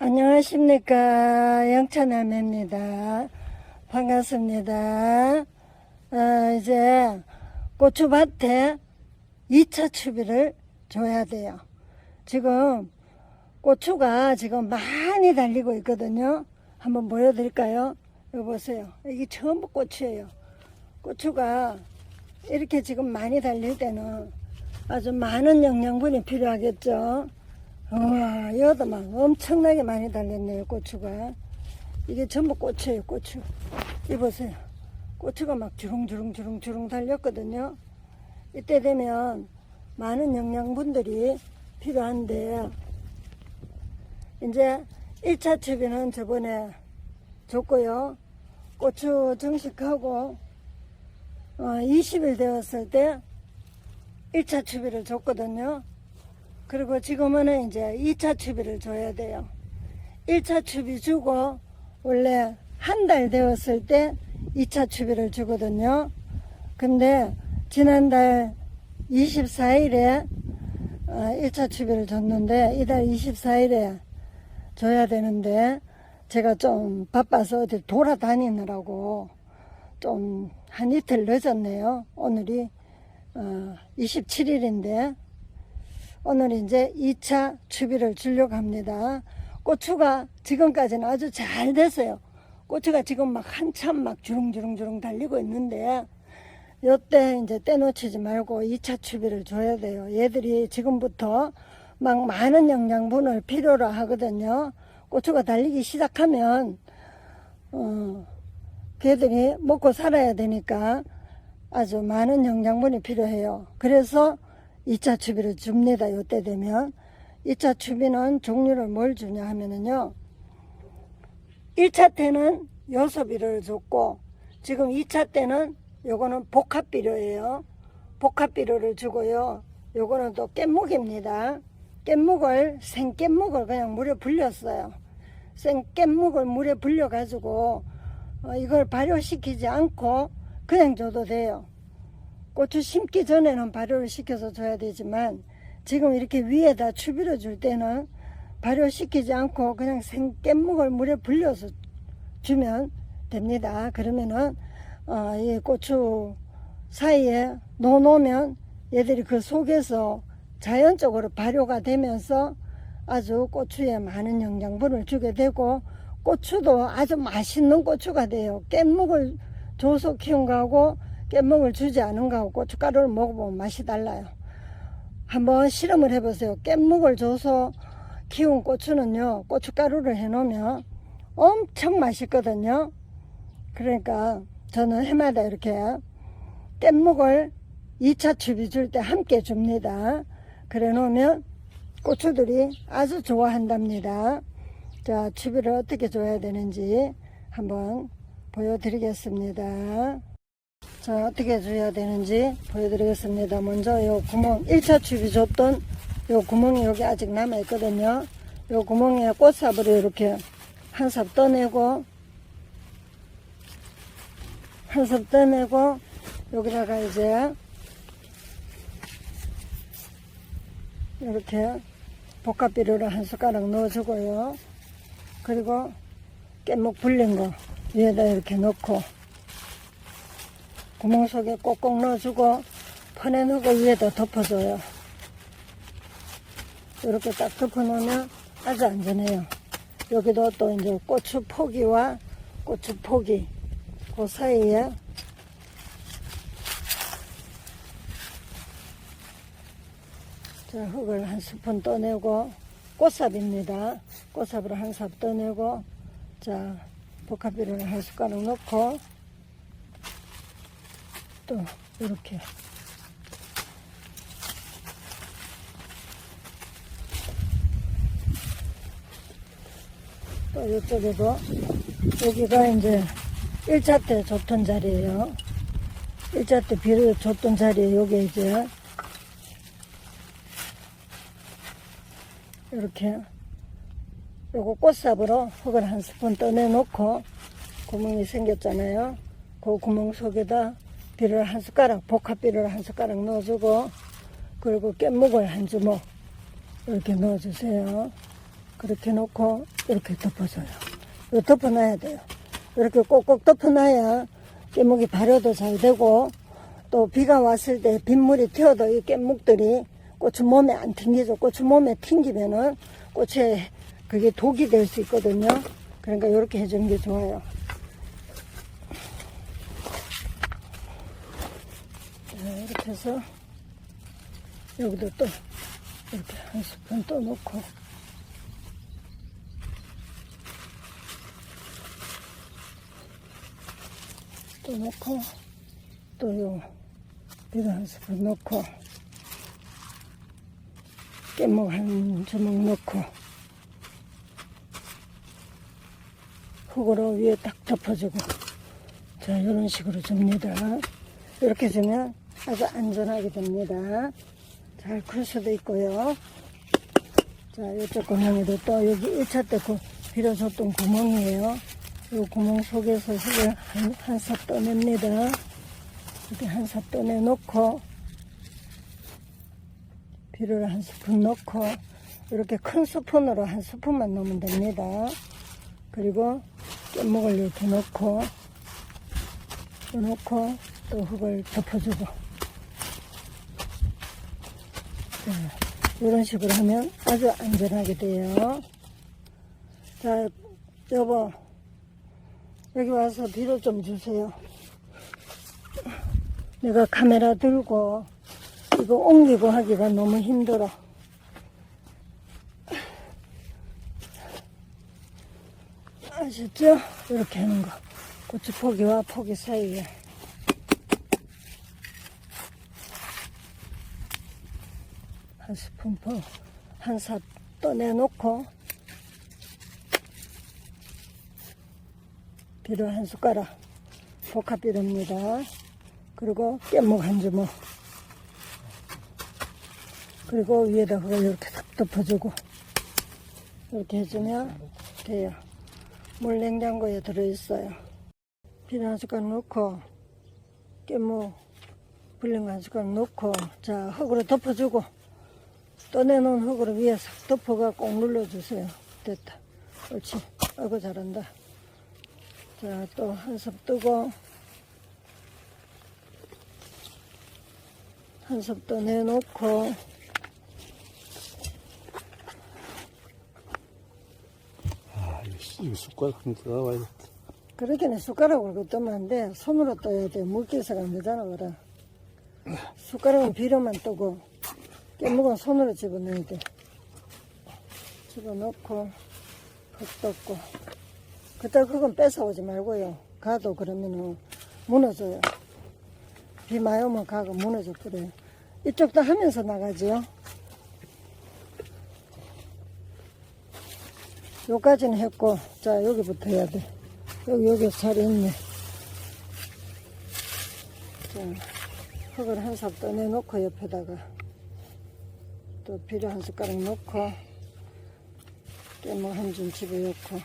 안녕하십니까. 영찬할매입니다. 반갑습니다. 어, 이제 고추밭에 2차 추비를 줘야 돼요. 지금 고추가 지금 많이 달리고 있거든요. 한번 보여드릴까요? 여기 보세요. 이게 전부 고추예요. 고추가 이렇게 지금 많이 달릴 때는 아주 많은 영양분이 필요하겠죠 와, 여기도 막 엄청나게 많이 달렸네요, 고추가. 이게 전부 고추예요, 고추. 이 보세요. 고추가 막 주렁주렁주렁주렁 달렸거든요. 이때 되면 많은 영양분들이 필요한데, 이제 1차 추비는 저번에 줬고요. 고추 정식하고, 어, 20일 되었을 때 1차 추비를 줬거든요. 그리고 지금은 이제 2차 추비를 줘야 돼요. 1차 추비 주고 원래 한 달 되었을 때 2차 추비를 주거든요. 근데 지난달 24일에 1차 어, 추비를 줬는데 이달 24일에 줘야 되는데 제가 좀 바빠서 어디 돌아다니느라고 좀 한 이틀 늦었네요. 오늘이 27일인데 오늘 이제 2차 추비를 주려고 합니다. 고추가 지금까지는 아주 잘 됐어요. 고추가 지금 막 한참 막 주렁주렁주렁 달리고 있는데 요때 이제 떼놓치지 말고 2차 추비를 줘야 돼요. 얘들이 지금부터 막 많은 영양분을 필요로 하거든요. 고추가 달리기 시작하면 어, 걔들이 먹고 살아야 되니까 아주 많은 영양분이 필요해요. 그래서 2차 추비를 줍니다. 요때 되면. 2차 추비는 종류를 뭘 주냐 하면은요. 1차 때는 요소비료를 줬고 지금 2차 때는 요거는 복합비료예요. 복합비료를 주고요. 요거는 또 깻묵입니다. 깻묵을 생깻묵을 그냥 물에 불렸어요. 생깻묵을 물에 불려 가지고 어, 이걸 발효시키지 않고 그냥 줘도 돼요. 고추 심기 전에는 발효를 시켜서 줘야 되지만 지금 이렇게 위에다 추비를 줄 때는 발효시키지 않고 그냥 생 깻묵을 물에 불려서 주면 됩니다. 그러면은 어, 이 고추 사이에 넣어놓으면 얘들이 그 속에서 자연적으로 발효가 되면서 아주 고추에 많은 영양분을 주게 되고 고추도 아주 맛있는 고추가 돼요. 깻묵을 줘서 키운 거하고 깻묵을 주지 않은 거하고 고춧가루를 먹어보면 맛이 달라요. 한번 실험을 해보세요. 깻묵을 줘서 키운 고추는요, 고춧가루를 해놓으면 엄청 맛있거든요. 그러니까 저는 해마다 이렇게 깻묵을 2차 추비 줄 때 함께 줍니다. 그래 놓으면 고추들이 아주 좋아한답니다. 자, 추비를 어떻게 줘야 되는지 한번 보여드리겠습니다. 자, 어떻게 줘야 되는지 보여드리겠습니다. 먼저 요 구멍, 1차 추비 줬던 요 구멍이 여기 아직 남아 있거든요. 요 구멍에 꽃삽으로 이렇게 한 삽 떠내고, 한 삽 떠내고, 여기다가 이제, 이렇게 복합비료를 한 숟가락 넣어주고요. 그리고 깻목 불린 거 위에다 이렇게 넣고, 구멍 속에 꼭꼭 넣어주고 판에 넣고 위에다 덮어줘요. 이렇게 딱 덮어놓으면 아주 안전해요. 여기도 또 이제 고추 포기와 고추 포기 그 사이에 자, 흙을 한 스푼 떠내고 꽃삽입니다. 꽃삽으로 한 삽 떠내고 자, 복합비료를 한 숟가락 넣고 또 이렇게. 또 이쪽에도 여기가 이제 1차 때 줬던 자리에요. 1차 때 비료 줬던 자리에 여기 이제 이렇게 요거 꽃삽으로 흙을 한 스푼 떠내놓고 구멍이 생겼잖아요. 그 구멍 속에다 비료를 한 숟가락, 복합 비료를 한 숟가락 넣어주고, 그리고 깻묵을 한 주먹 이렇게 넣어주세요. 그렇게 놓고 이렇게 덮어줘요. 이거 덮어놔야 돼요. 이렇게 꼭꼭 덮어놔야 깨묵이 발효도 잘 되고 또 비가 왔을 때 빗물이 튀어도 이 깻묵들이 고추 몸에 안 튕기죠. 고추 몸에 튕기면은 고추에 그게 독이 될 수 있거든요. 그러니까 이렇게 해주는 게 좋아요. 자, 이렇게 해서 여기도 또 이렇게 한 스푼 또 넣고. 또 넣고 또요 비료 한 스푼 넣고 깨먹 한 주먹 넣고 흙으로 위에 딱 덮어주고 자 이런 식으로 줍니다. 이렇게 주면 아주 안전하게 됩니다. 잘 클 수도 있고요. 자 이쪽 구멍에도 또 여기 1차 때그 비료 줬던 구멍이에요. 이 구멍 속에서 흙을 한, 한삽 떠냅니다. 이렇게 한삽 떠내놓고 비료를 한 스푼 넣고 이렇게 큰 스푼으로 한 스푼만 넣으면 됩니다. 그리고 깻목을 이렇게 넣고 넣고 또 흙을 덮어주고 자, 이런 식으로 하면 아주 안전하게 돼요. 자, 여보 여기 와서 비료 좀 주세요. 내가 카메라 들고 이거 옮기고 하기가 너무 힘들어. 아셨죠? 이렇게 하는 거. 고추 포기와 포기 사이에. 한 스푼 포, 한삽 떠내놓고, 비료 한 숟가락, 복합비료입니다. 그리고 깻목 한 주먹. 그리고 위에다 그걸 이렇게 딱 덮어주고 이렇게 해주면 돼요. 물 냉장고에 들어있어요. 비료 한 숟갈 넣고 깻무 불린 거한 숟갈 넣고 자 흙으로 덮어주고 떠내놓은 흙으로 위에 싹 덮어가 꼭 눌러주세요. 됐다. 옳지. 아이고 잘한다. 자 또 한섭 뜨고 한섭 떠내놓고 아, 이거, 숟가락 좀 들어가야 돼. 그렇게는 숟가락으로 뜨면 안 돼. 손으로 떠야 돼. 물기세가 안 되잖아, 그래. 숟가락은 비료만 뜨고, 깨묵은 손으로 집어넣어야 돼. 집어넣고, 흙 떠고. 그때 그건 뺏어오지 말고요. 가도 그러면은 무너져요. 비 많이 오면 가가 무너져 버려요. 이쪽도 하면서 나가지요. 요까지는 했고, 자, 여기부터 해야 돼. 여기, 여기 살이 있네. 자, 흙을 한 삽 떠내놓고 옆에다가 또 비료 한 숟가락 넣고 깨모 한줌 집어넣고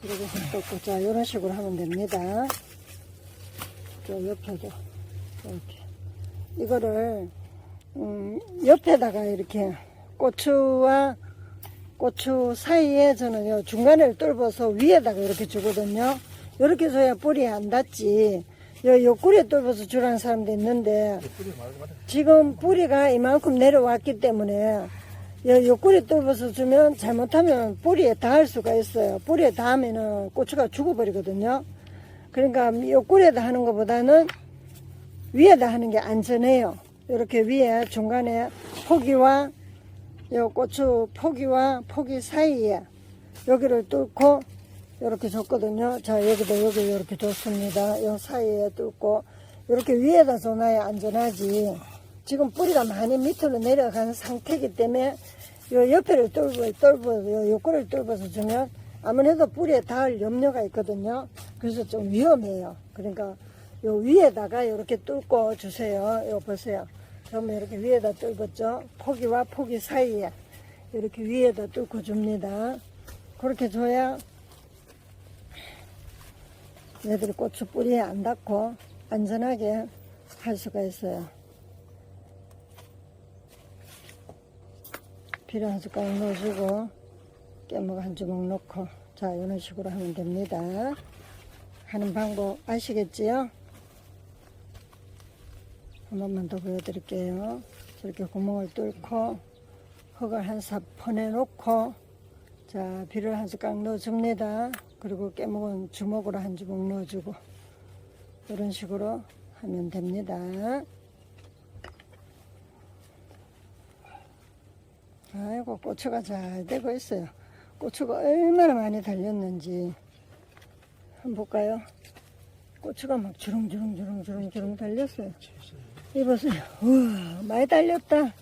그리고 흙 떠고 자, 이런 식으로 하면 됩니다. 저 옆에도 이렇게 이거를 음, 옆에다가 이렇게 고추와 고추 사이에 저는 요 중간을 뚫어서 위에다가 이렇게 주거든요. 이렇게 줘야 뿌리 안 닿지. 요 옆구리에 뚫어서 주라는 사람도 있는데 지금 뿌리가 이만큼 내려왔기 때문에 요 옆구리 뚫어서 주면 잘못하면 뿌리에 닿을 수가 있어요. 뿌리에 닿으면은 고추가 죽어버리거든요. 그러니까 옆구리에다 하는 것보다는 위에다 하는 게 안전해요. 이렇게 위에 중간에 포기와 요 고추 포기와 포기 사이에 여기를 뚫고 이렇게 줬거든요. 자 여기도 여기 이렇게 줬습니다. 요 사이에 뚫고 이렇게 위에다 줘놔야 안전하지. 지금 뿌리가 많이 밑으로 내려간 상태이기 때문에 요 옆에를 뚫고 뚫고 요 옆구리를 뚫어서 주면 아무래도 뿌리에 닿을 염려가 있거든요. 그래서 좀 위험해요. 그러니까 요 위에다가 이렇게 뚫고 주세요. 요 보세요. 그러면 이렇게 위에다 뚫었죠. 포기와 포기 사이에 이렇게 위에다 뚫고 줍니다. 그렇게 줘야 얘들이 고추 뿌리에 안 닿고 안전하게 할 수가 있어요. 비료 한 숟가락 넣어주고 깨먹 한 주먹 넣고 자 이런 식으로 하면 됩니다 하는 방법 아시겠지요? 한 번만 더 보여드릴게요 저렇게 구멍을 뚫고 흙을 한삽 퍼내놓고 자 비료를 한 숟가락 넣어줍니다 그리고 깨먹은 주먹으로 한 주먹 넣어주고 이런 식으로 하면 됩니다. 아이고 고추가 잘 되고 있어요. 고추가 얼마나 많이 달렸는지 한번 볼까요? 고추가 막 주렁주렁 주렁 주렁 주렁 달렸어요. 이 보세요. 우와 많이 달렸다.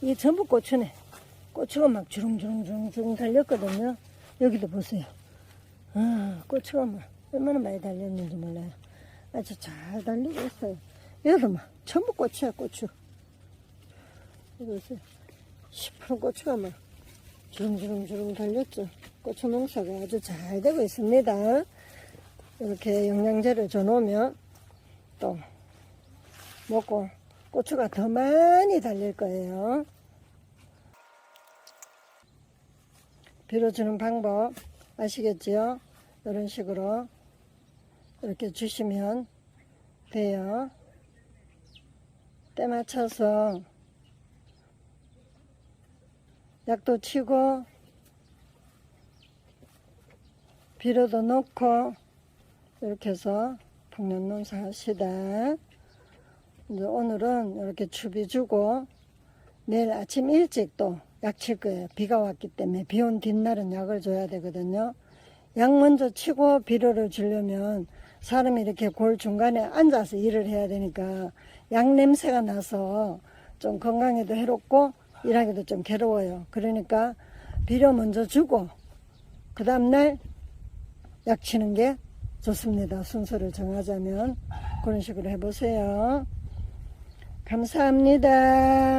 이게 전부 고추네. 고추가 막 주렁주렁 주렁 주렁 달렸거든요. 여기도 보세요 아, 고추가 막 얼마나 많이 달렸는지 몰라요 아주 잘 달리고 있어요 여기도 막 전부 고추야 고추 이거 보세요 시퍼런 고추가 막 주렁주렁주렁 달렸죠. 고추 농사가 아주 잘 되고 있습니다. 이렇게 영양제를 줘놓으면 또 먹고 고추가 더 많이 달릴 거예요. 빌어주는 방법 아시겠지요? 이런 식으로 이렇게 주시면 돼요. 때 맞춰서 약도 치고 비료도 넣고 이렇게 해서 풍년농사 하시다. 이제 오늘은 이렇게 추비 주고 내일 아침 일찍 또 약칠 거예요. 비가 왔기 때문에 비 온 뒷날은 약을 줘야 되거든요. 약 먼저 치고 비료를 주려면 사람이 이렇게 골 중간에 앉아서 일을 해야 되니까 약 냄새가 나서 좀 건강에도 해롭고 일하기도 좀 괴로워요. 그러니까 비료 먼저 주고 그 다음날 약 치는 게 좋습니다. 순서를 정하자면 그런 식으로 해보세요. 감사합니다.